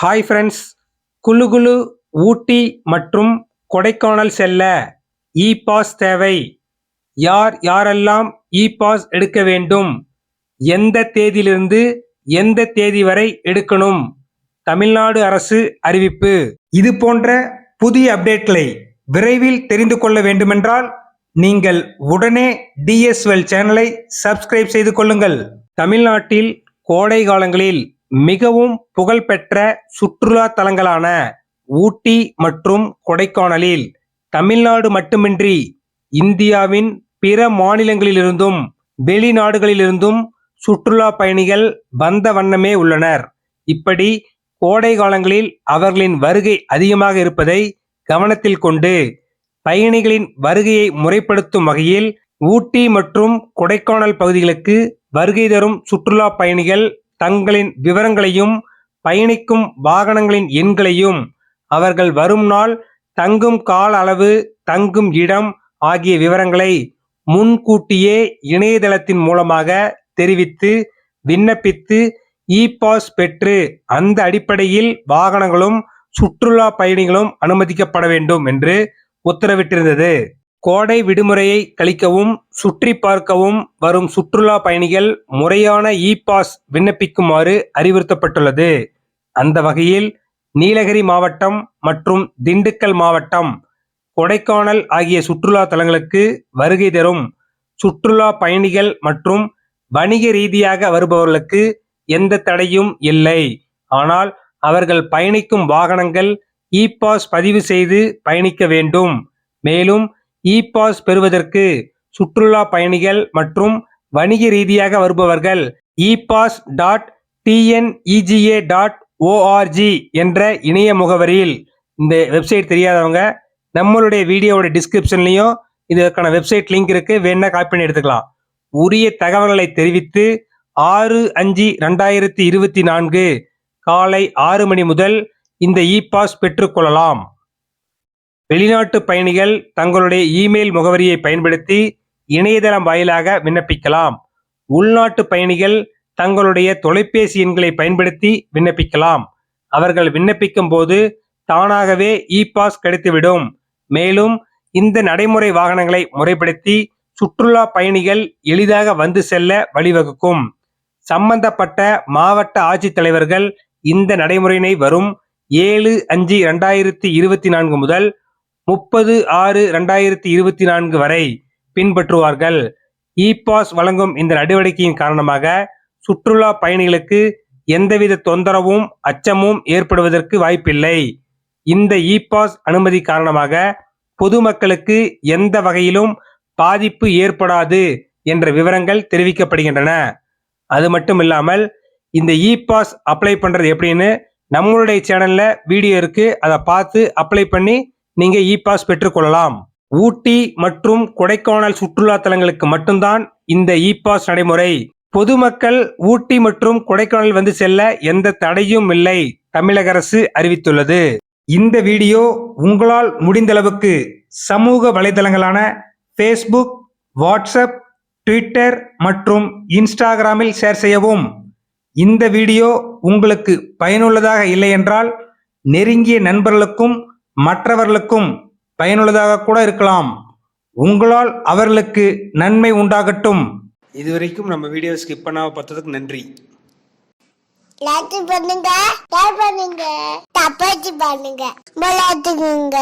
Hi friends குழு குழு ஊட்டி மற்றும் கொடைக்கானல் செல்ல இ பாஸ் தேவை. யார் யாரெல்லாம் இ பாஸ் எடுக்க வேண்டும்? எந்த தேதியிலிருந்து எந்த தேதி வரை எடுக்கணும்? தமிழ்நாடு அரசு அறிவிப்பு. இது போன்ற புதிய அப்டேட்களை விரைவில் தெரிந்து கொள்ள வேண்டுமென்றால் நீங்கள் உடனே டிஎஸ்எல் சேனலை சப்ஸ்கிரைப் செய்து கொள்ளுங்கள். தமிழ்நாட்டில் கோடை காலங்களில் மிகவும் புகழ்பெற்ற சுற்றுலா தலங்களான ஊட்டி மற்றும் கொடைக்கானலில் தமிழ்நாடு மட்டுமின்றி இந்தியாவின் பிற மாநிலங்களிலிருந்தும் வெளிநாடுகளிலிருந்தும் சுற்றுலா பயணிகள் வந்த வண்ணமே உள்ளனர். இப்படி கோடை காலங்களில் அவர்களின் வருகை அதிகமாக இருப்பதை கவனத்தில் கொண்டு பயணிகளின் வருகையை முறைப்படுத்தும் வகையில் ஊட்டி மற்றும் கொடைக்கானல் பகுதிகளுக்கு வருகை தரும் சுற்றுலா பயணிகள் தங்களின் விவரங்களையும் பயணிக்கும் வாகனங்களின் எண்களையும் அவர்கள் வரும் நாள் தங்கும் கால அளவு தங்கும் இடம் ஆகிய விவரங்களை முன்கூட்டியே இணையதளத்தின் மூலமாக தெரிவித்து விண்ணப்பித்து இ பாஸ் பெற்று அந்த அடிப்படையில் வாகனங்களும் சுற்றுலா பயணிகளும் அனுமதிக்கப்பட வேண்டும் என்று உத்தரவிட்டிருந்தது. கோடை விடுமுறையை கழிக்கவும் சுற்றி பார்க்கவும் வரும் சுற்றுலா பயணிகள் முறையான இ பாஸ் விண்ணப்பிக்குமாறு அறிவுறுத்தப்பட்டுள்ளது. அந்த வகையில் நீலகிரி மாவட்டம் மற்றும் திண்டுக்கல் மாவட்டம் கொடைக்கானல் ஆகிய சுற்றுலா தலங்களுக்கு வருகை தரும் சுற்றுலா பயணிகள் மற்றும் வணிக ரீதியாக வருபவர்களுக்கு எந்த தடையும் இல்லை. ஆனால் அவர்கள் பயணிக்கும் வாகனங்கள் இ பாஸ் பதிவு செய்து பயணிக்க வேண்டும். மேலும் இ பாஸ் பெறுவதற்கு சுற்றுலா பயணிகள் மற்றும் வணிக ரீதியாக வருபவர்கள் e pass dot TNEGA dot ORG என்ற இணைய முகவரியில் இந்த வெப்சைட் தெரியாதவங்க நம்மளுடைய வீடியோவோட டிஸ்கிரிப்ஷன்லையும் இதற்கான வெப்சைட் லிங்க் இருக்கு. வேணா காப்பி பண்ணி எடுத்துக்கலாம். உரிய தகவல்களை தெரிவித்து ஆறு அஞ்சு ரெண்டாயிரத்தி இருபத்தி நான்கு காலை ஆறு மணி முதல் இந்த இ பாஸ் பெற்றுக்கொள்ளலாம். வெளிநாட்டு பயணிகள் தங்களுடைய இமெயில் முகவரியை பயன்படுத்தி இணையதளம் வாயிலாக விண்ணப்பிக்கலாம். உள்நாட்டு பயணிகள் தங்களுடைய தொலைபேசி எண்களை பயன்படுத்தி விண்ணப்பிக்கலாம். அவர்கள் விண்ணப்பிக்கும் போது தானாகவே இ பாஸ் கிடைத்துவிடும். மேலும் இந்த நடைமுறை வாகனங்களை முறைப்படுத்தி சுற்றுலா பயணிகள் எளிதாக வந்து செல்ல வழிவகுக்கும். சம்பந்தப்பட்ட மாவட்ட ஆட்சித்தலைவர்கள் இந்த நடைமுறையினை வரும் ஏழு அஞ்சு ரெண்டாயிரத்தி இருபத்தி நான்கு முதல் முப்பது ஆறு ரெண்டாயிரத்தி இருபத்தி நான்கு வரை பின்பற்றுவார்கள். இ பாஸ் வழங்கும் இந்த நடவடிக்கையின் காரணமாக சுற்றுலா பயணிகளுக்கு எந்தவித தொந்தரவும் அச்சமும் ஏற்படுவதற்கு வாய்ப்பில்லை. இந்த இ பாஸ் அனுமதி காரணமாக பொதுமக்களுக்கு எந்த வகையிலும் பாதிப்பு ஏற்படாது என்ற விவரங்கள் தெரிவிக்கப்படுகின்றன. அது மட்டும் இல்லாமல் இந்த இ பாஸ் அப்ளை பண்ணுறது எப்படின்னு நம்மளுடைய சேனலில் வீடியோ இருக்குது அதை பார்த்து அப்ளை பண்ணி நீங்க இ பாஸ் பெற்றுக்கொள்ளலாம் ஊட்டி மற்றும் கொடைக்கானல் சுற்றுலா தலங்களுக்கு மட்டும்தான் இந்த இ பாஸ் நடைமுறை. பொதுமக்கள் ஊட்டி மற்றும் கொடைக்கானல் வந்து செல்ல எந்த தடையும் இல்லை தமிழக அரசு அறிவித்துள்ளது. இந்த வீடியோ உங்களால் முடிந்தளவுக்கு சமூக வலைதளங்களான ஃபேஸ்புக் வாட்ஸ்அப் ட்விட்டர் மற்றும் இன்ஸ்டாகிராமில் ஷேர் செய்யவும். இந்த வீடியோ உங்களுக்கு பயனுள்ளதாக இல்லை என்றால் நெருங்கிய நண்பர்களுக்கும் மற்றவர்களுக்கும் பயனுள்ளதாக கூட இருக்கலாம். உங்களால் அவர்களுக்கு நன்மை உண்டாகட்டும். இதுவரைக்கும் நம்ம வீடியோ ஸ்கிப் பண்ணாம பார்த்ததுக்கு நன்றி. லைக் பண்ணுங்க ஷேர் பண்ணுங்க பண்ணுங்க விளையாட்டுங்க